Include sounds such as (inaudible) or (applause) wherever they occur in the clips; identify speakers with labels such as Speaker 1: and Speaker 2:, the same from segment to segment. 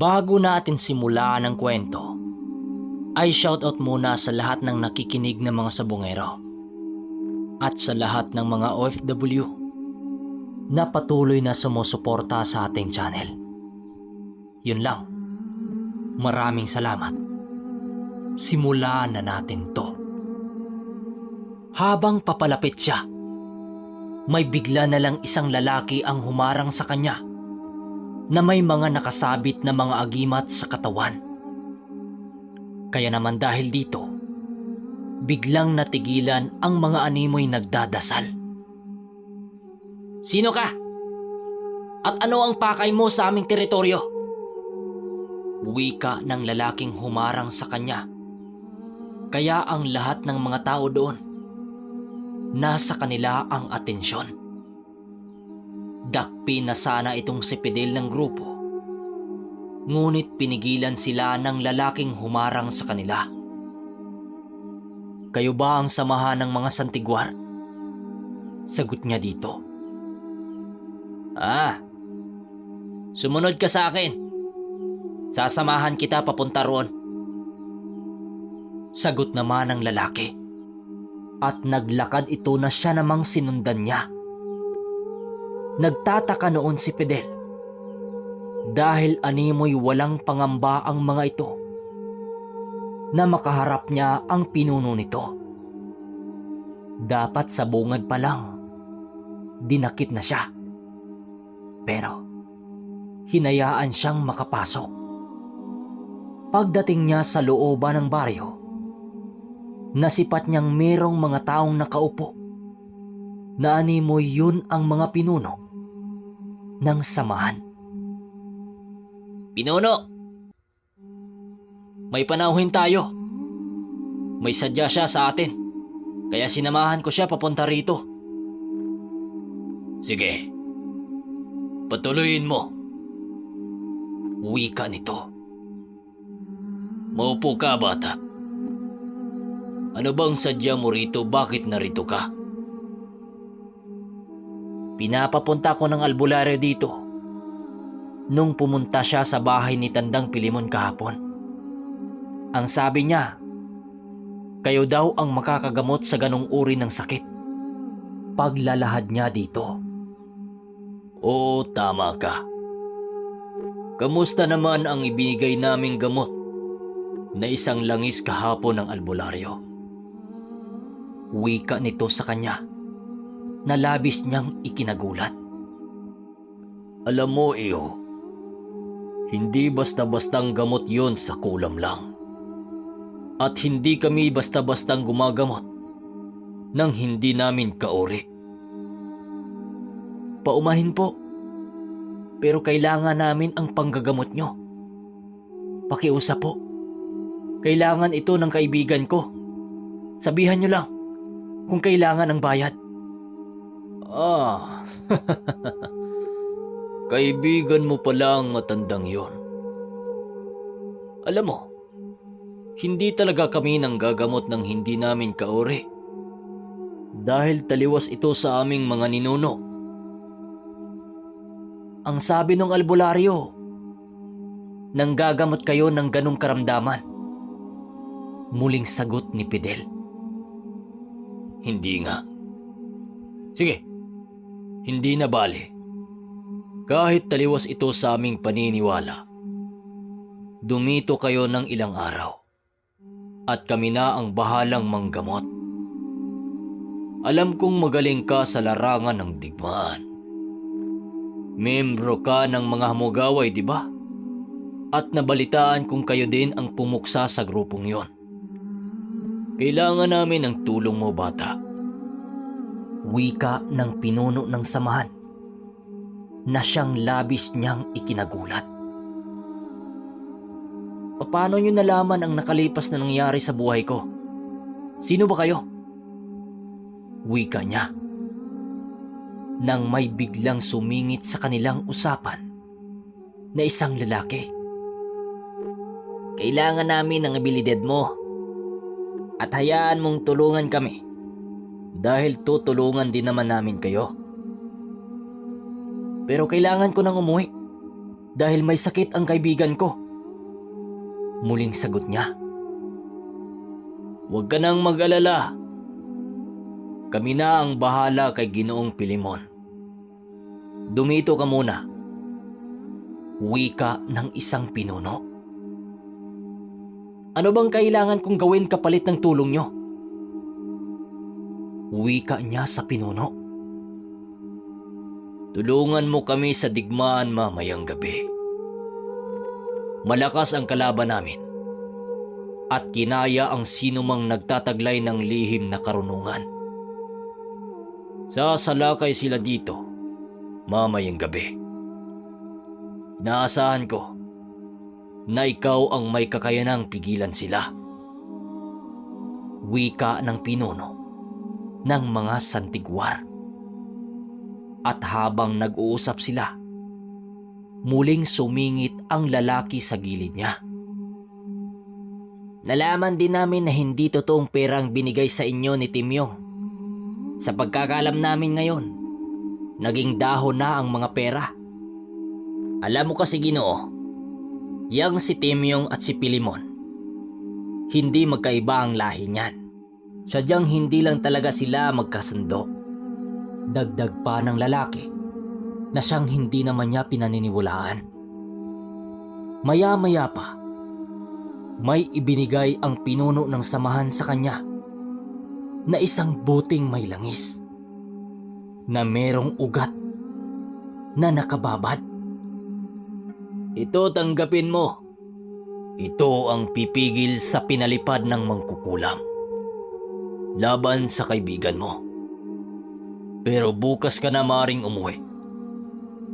Speaker 1: Bago natin simulaan ang kwento, ay shoutout muna sa lahat ng nakikinig ng mga sabongero at sa lahat ng mga OFW na patuloy na sumusuporta sa ating channel. Yun lang. Maraming salamat. Simulaan na natin to. Habang papalapit siya, may bigla na lang isang lalaki ang humarang sa kanya na may mga nakasabit na mga agimat sa katawan. Kaya naman dahil dito, biglang natigilan ang mga animoy nagdadasal. Sino ka? At ano ang pakay mo sa aming teritoryo? Wika ng lalaking humarang sa kanya. Kaya ang lahat ng mga tao doon, nasa kanila ang atensyon. Dakpi na sana itong si Fidel ng grupo. Ngunit pinigilan sila ng lalaking humarang sa kanila. Kayo ba ang samahan ng mga santigwar? Sagot niya dito. Ah, sumunod ka sa akin. Sasamahan kita papunta roon. Sagot naman ng lalaki. At naglakad ito na siya namang sinundan niya. Nagtataka noon si Fidel. Dahil animoy walang pangamba ang mga ito. Na makaharap niya ang pinuno nito. Dapat sa bungad pa lang. Dinakip na siya. Pero, hinayaan siyang makapasok. Pagdating niya sa looban ng baryo, nasipat niyang merong mga taong nakaupo na animoy yun ang mga pinuno ng samahan. Pinuno! May panauhin tayo. May sadya siya sa atin. Kaya sinamahan ko siya papunta rito. Sige. Patuloyin mo. Wika nito. Maupo ka, bata. Ano bang sadya mo rito? Bakit narito ka? Pinapapunta ko ng albularyo dito. Nung pumunta siya sa bahay ni Tandang Pilimon kahapon. Ang sabi niya, kayo daw ang makakagamot sa ganong uri ng sakit. Paglalahad niya dito. Oo, tama ka. Kamusta naman ang ibinigay naming gamot na isang langis kahapon ng albularyo? Wika nito sa kanya na labis niyang ikinagulat. Alam mo, iyo, hindi basta-bastang gamot yon sa kulam lang. At hindi kami basta-bastang gumagamot nang hindi namin kauri. Paumahin po. Pero kailangan namin ang panggagamot nyo. Pakiusap po. Kailangan ito ng kaibigan ko. Sabihan nyo lang kung kailangan ng bayad. Ah, (laughs) kaibigan mo pala ang matandang yon. Alam mo, hindi talaga kami nang gagamot ng hindi namin kaori. Dahil taliwas ito sa aming mga ninuno. Ang sabi ng albularyo, nang gagamot kayo ng ganong karamdaman. Muling sagot ni Fidel. Hindi nga. Sige, hindi na bali. Kahit taliwas ito sa aming paniniwala, dumito kayo ng ilang araw at kami na ang bahalang manggamot. Alam kong magaling ka sa larangan ng digmaan. Membro ka ng mga hamugaway, di ba? At nabalitaan kung kayo din ang pumuksa sa grupong yon. Kailangan namin ng tulong mo, bata. Wika ng pinuno ng samahan na siyang labis niyang ikinagulat. Paano niyo nalaman ang nakalipas na nangyari sa buhay ko? Sino ba kayo? Wika niya. Nang may biglang sumingit sa kanilang usapan na isang lalaki. Kailangan namin ng abilidad mo at hayaan mong tulungan kami dahil tutulungan din naman namin kayo. Pero kailangan ko nang umuwi. dahil may sakit ang kaibigan ko. Muling sagot niya. Huwag ka nang mag-alala. Kami na ang bahala kay Ginoong Pilimon. Dumito ka muna. Wika ng isang pinuno. Ano bang kailangan kong gawin kapalit ng tulong nyo? Wika niya sa pinuno. Tulungan mo kami sa digmaan mamayang gabi. Malakas ang kalaban namin at kinaya ang sinumang nagtataglay ng lihim na karunungan. Sasalakay sila dito mamayang gabi. Naasahan ko na ikaw ang may kakayanang pigilan sila. Wika ng pinuno ng mga santigwar. At habang nag-uusap sila, muling sumingit ang lalaki sa gilid niya. Nalaman din namin na hindi totoong perang binigay sa inyo ni Timyong. Sa pagkakalam namin ngayon, naging dahon na ang mga pera. Alam mo kasi ginoo, yang si Timyong at si Pilimon, hindi magkaiba ang lahi niyan. Sadyang hindi lang talaga sila magkasundo. Dagdag pa ng lalaki na siyang hindi naman niya pinaniniwalaan. Maya-maya pa, may ibinigay ang pinuno ng samahan sa kanya na isang buting may langis na merong ugat na nakababad. Ito tanggapin mo. Ito ang pipigil sa pinalipad ng mangkukulam. Laban sa kaibigan mo. Pero bukas ka na maring umuwi.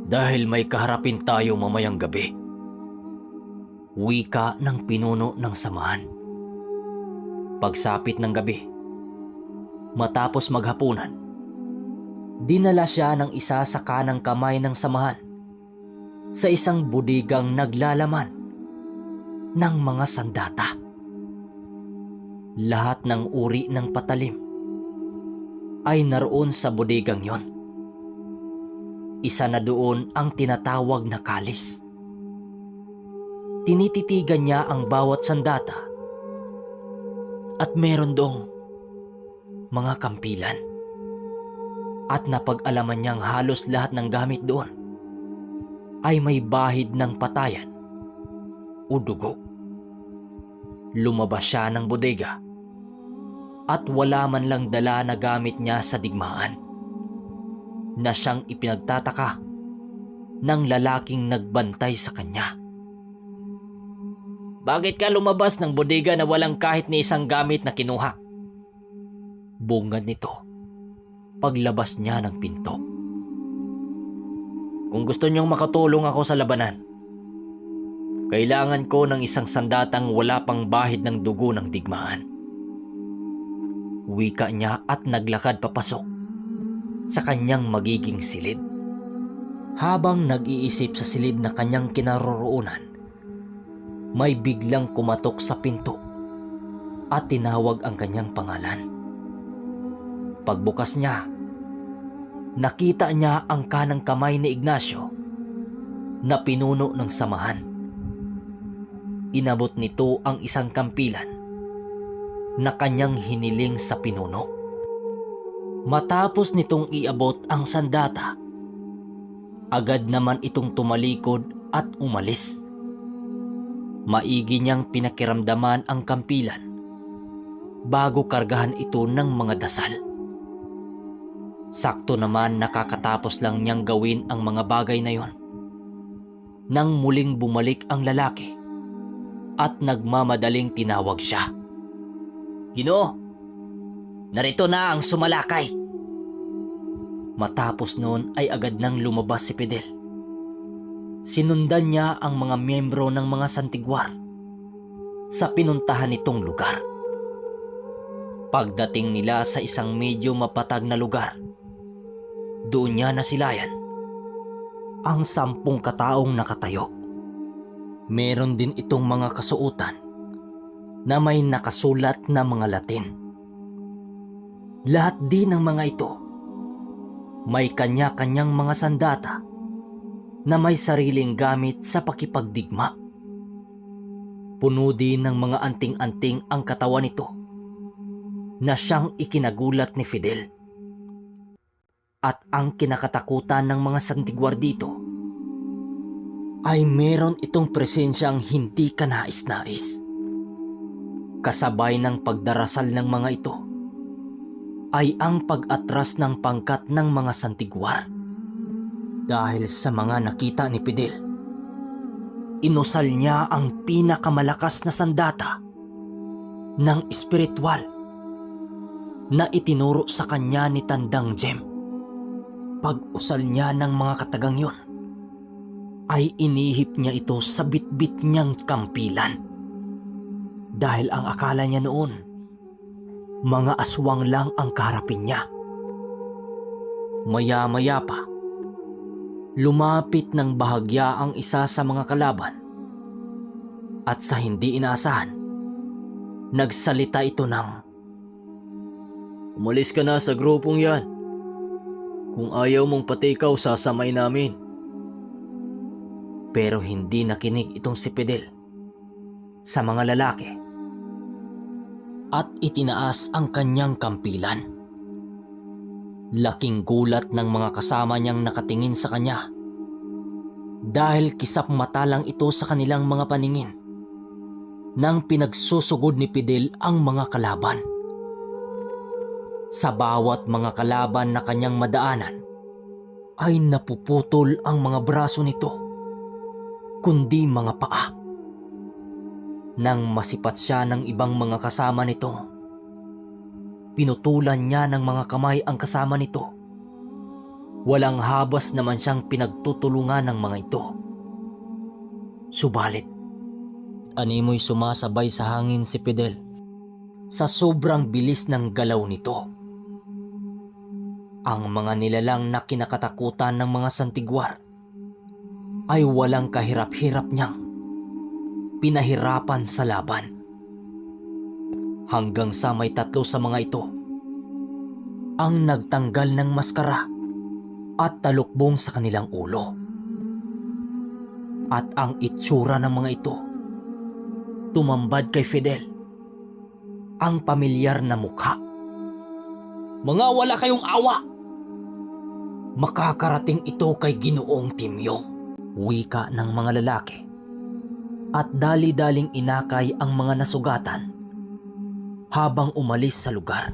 Speaker 1: Dahil may kaharapin tayo mamayang gabi. Wika ng pinuno ng samahan. Pagsapit ng gabi, matapos maghapunan, dinala siya ng isa sa kanang kamay ng samahan sa isang budigang naglalaman ng mga sandata. Lahat ng uri ng patalim ay naroon sa bodegang yon. Isa na doon ang tinatawag na kalis. Tinititigan niya ang bawat sandata at meron dong mga kampilan. At napag-alaman niyang halos lahat ng gamit doon ay may bahid ng patayan o dugo. Lumabas siya ng bodega at wala man lang dala na gamit niya sa digmaan na siyang ipinagtataka ng lalaking nagbantay sa kanya. Bakit ka lumabas ng bodega na walang kahit ni isang gamit na kinuha? Bungad nito paglabas niya ng pinto. Kung gusto niyong makatulong ako sa labanan, kailangan ko ng isang sandatang wala pang bahid ng dugo ng digmaan. Wika niya at naglakad papasok sa kanyang magiging silid. Habang nag-iisip sa silid na kanyang kinaroroonan, may biglang kumatok sa pinto at tinawag ang kanyang pangalan. Pagbukas niya, nakita niya ang kanang kamay ni Ignacio na pinuno ng samahan. Inabot nito ang isang kampilan na kanyang hiniling sa pinuno. Matapos nitong iabot ang sandata, agad naman itong tumalikod at umalis. Maigi niyang pinakiramdaman ang kampilan bago kargahan ito ng mga dasal. Sakto naman nakakatapos lang niyang gawin ang mga bagay na yon. Nang muling bumalik ang lalaki at nagmamadaling tinawag siya. Ginoo, narito na ang sumalakay. Matapos noon ay agad nang lumabas si Fidel. Sinundan niya ang mga miyembro ng mga santigwar sa pinuntahan nitong lugar. Pagdating nila sa isang medyo mapatag na lugar, doon niya nasilayan ang sampung kataong nakatayo. Meron din itong mga kasuotan na may nakasulat na mga Latin. Lahat din ng mga ito may kanya-kanyang mga sandata na may sariling gamit sa pakipagdigma. Puno din ng mga anting-anting ang katawan nito na siyang ikinagulat ni Fidel. At ang kinakatakutan ng mga santigwar dito ay meron itong presensyang hindi kanais-nais. Kasabay ng pagdarasal ng mga ito ay ang pag-atras ng pangkat ng mga santigwar. Dahil sa mga nakita ni Fidel, inusal niya ang pinakamalakas na sandata ng espiritual na itinuro sa kanya ni Tandang Jem. Pag-usal niya ng mga katagang yon, ay inihip niya ito sa bitbit niyang kampilan. Dahil ang akala niya noon, mga aswang lang ang karapin niya. Maya-maya pa, lumapit ng bahagya ang isa sa mga kalaban. At sa hindi inaasahan, nagsalita ito ng, Umalis ka na sa grupong yan. Kung ayaw mong pati ikaw sasamay namin. Pero hindi nakinig itong si Fidel sa mga lalaki at itinaas ang kanyang kampilan. Laking gulat ng mga kasama niyang nakatingin sa kanya dahil kisap mata lang ito sa kanilang mga paningin nang pinagsusugod ni Fidel ang mga kalaban. Sa bawat mga kalaban na kanyang madaanan ay napuputol ang mga braso nito kundi mga paa. Nang masipat siya ng ibang mga kasama nito, pinutulan niya ng mga kamay ang kasama nito. Walang habas naman siyang pinagtutulungan ng mga ito. Subalit, animoy sumasabay sa hangin si Fidel sa sobrang bilis ng galaw nito. Ang mga nilalang na kinakatakutan ng mga santigwar ay walang kahirap-hirap niyang pinahirapan sa laban. Hanggang sa may tatlo sa mga ito ang nagtanggal ng maskara at talukbong sa kanilang ulo. At ang itsura ng mga ito tumambad kay Fidel ang pamilyar na mukha. Mga wala kayong awa! Makakarating ito kay Ginoong Timyong, wika ng mga lalaki. At dali-daling inakay ang mga nasugatan habang umalis sa lugar.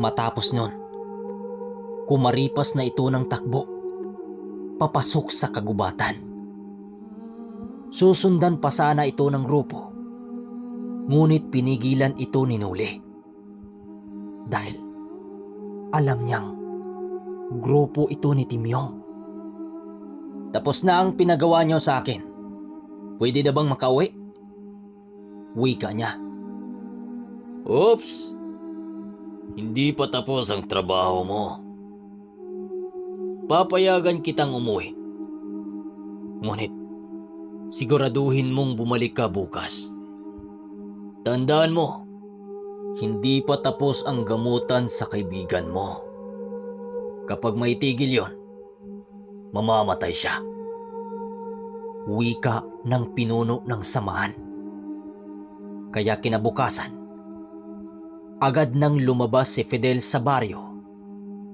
Speaker 1: Matapos nun, kumaripas na ito ng takbo, papasok sa kagubatan. Susundan pa sana ito ng grupo, ngunit pinigilan ito ni Nuli. Dahil alam niyang grupo ito ni Timyong. Tapos na ang pinagawa niyo sa akin. Pwede na bang makauwi? Wika niya.
Speaker 2: Oops! Hindi pa tapos ang trabaho mo. Papayagan kitang umuwi.
Speaker 1: Ngunit, siguraduhin mong bumalik ka bukas.
Speaker 2: Tandaan mo, hindi pa tapos ang gamutan sa kaibigan mo. Kapag may tigil yon, mamamatay siya.
Speaker 1: Wika ng pinuno ng samahan. Kaya kinabukasan, agad nang lumabas si Fidel sa baryo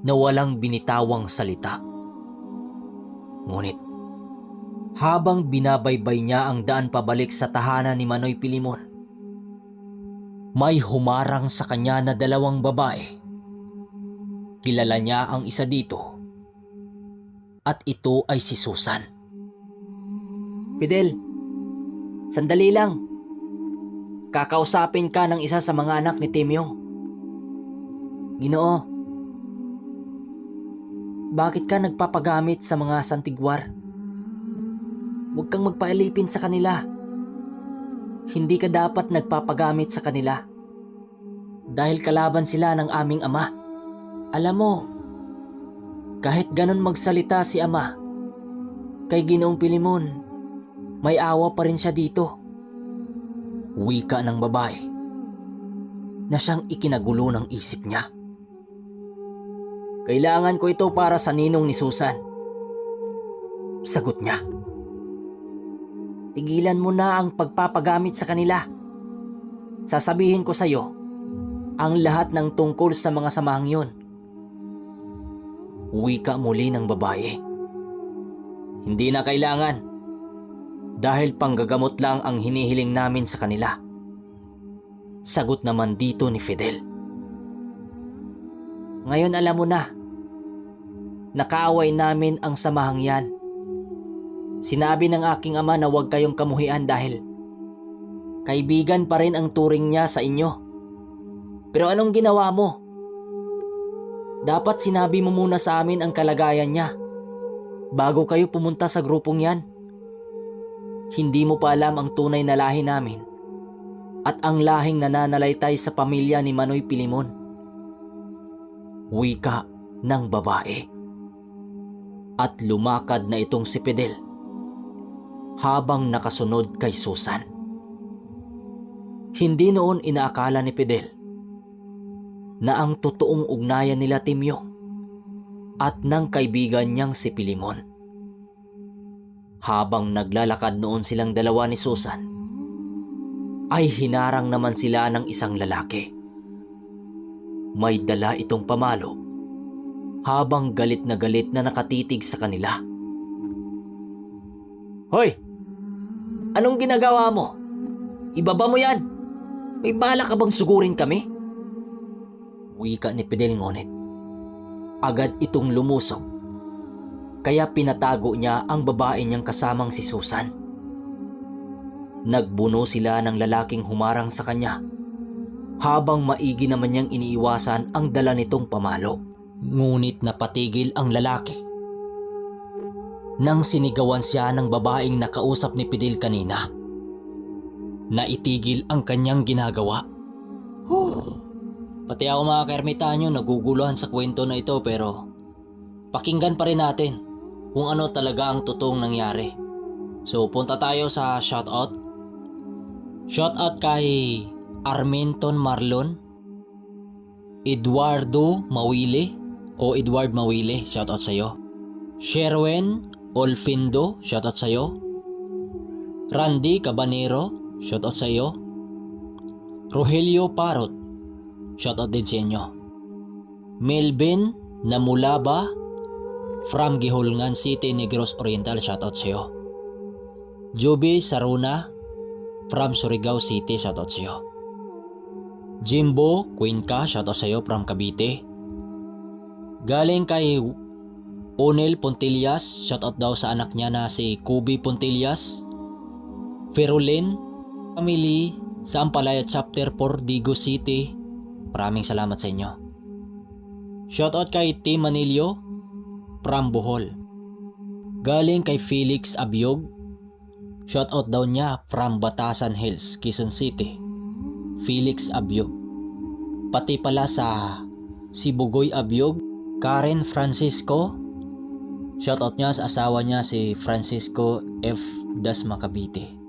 Speaker 1: na walang binitawang salita. Ngunit, habang binabaybay niya ang daan pabalik sa tahanan ni Manoy Pilimon, may humarang sa kanya na dalawang babae. Kilala niya ang isa dito at ito ay si Susan. Fidel, sandali lang. Kakausapin ka ng isa sa mga anak ni Timyong. Ginoo, bakit ka nagpapagamit sa mga santigwar? Huwag kang magpaalipin sa kanila. Hindi ka dapat nagpapagamit sa kanila. Dahil kalaban sila ng aming ama. Alam mo, kahit ganon magsalita si ama, kay Ginoong Pilimon, may awa pa rin siya dito. Wika ng babae na siyang ikinagulo ng isip niya. Kailangan ko ito para sa ninong ni Susan. Sagot niya. Tigilan mo na ang pagpapagamit sa kanila. Sasabihin ko sa'yo ang lahat ng tungkol sa mga samahang yun. Wika muli ng babae. Hindi na kailangan. Dahil panggagamot lang ang hinihiling namin sa kanila. Sagot naman dito ni Fidel. Ngayon alam mo na. Nakaaway namin ang samahang yan. Sinabi ng aking ama na huwag kayong kamuhian dahil kaibigan pa rin ang turing niya sa inyo. Pero anong ginawa mo? Dapat sinabi mo muna sa amin ang kalagayan niya bago kayo pumunta sa grupong yan. Hindi mo pa alam ang tunay na lahi namin at ang lahing nananalaytay sa pamilya ni Manoy Pilimon. Wika ng babae. At lumakad na itong si Fidel habang nakasunod kay Susan. Hindi noon inaakala ni Fidel na ang totoong ugnayan nila Timyo at ng kaibigan niyang si Pilimon. Habang naglalakad noon silang dalawa ni Susan, ay hinarang naman sila ng isang lalaki. May dala itong pamalo habang galit na galit na nakatitig sa kanila. Hoy! Anong ginagawa mo? Ibaba mo yan! May bala ka bang sugurin kami? Wika ni Fidel ngunit. Agad itong lumusog. Kaya pinatago niya ang babae niyang kasamang si Susan. Nagbuno sila ng lalaking humarang sa kanya habang maigi naman niyang iniiwasan ang dala nitong pamalo. Ngunit napatigil ang lalaki. Nang sinigawan siya ng babaeng nakausap ni Pidil kanina. Naitigil ang kanyang ginagawa. Pati ako mga kaermitanyo naguguluhan sa kwento na ito pero pakinggan pa rin natin kung ano talaga ang totoong nangyari. So punta tayo sa shoutout. Shoutout kay Armenton Marlon, Eduardo Mawile o Edward Mawile, shoutout sa'yo. Sherwen Olfindo, shoutout sa'yo. Randy Cabanero, shoutout sa'yo. Rogelio Parot, shoutout din sa inyo. Melvin Namulaba from Gihulngan City, Negros Oriental, shoutout sa'yo. Joby Saruna from Surigao City, shoutout sa'yo. Jimbo Cuenca, shoutout sa'yo from Cavite. Galing kay Onel Pontillas, shoutout daw sa anak niya na si Kubi Pontillas. Ferulin, family sa Ampalaya Chapter 4, Digo City. Maraming salamat sa inyo. Shoutout kay Tim Manilio, from Bohol. Galing kay Felix Abiog. Shoutout daw niya from Batasan Hills, Quezon City. Felix Abiog. Pati pala sa Sibugoy Abiog, Karen Francisco. Shoutout niya sa asawa niya si Francisco F. Das Macabite.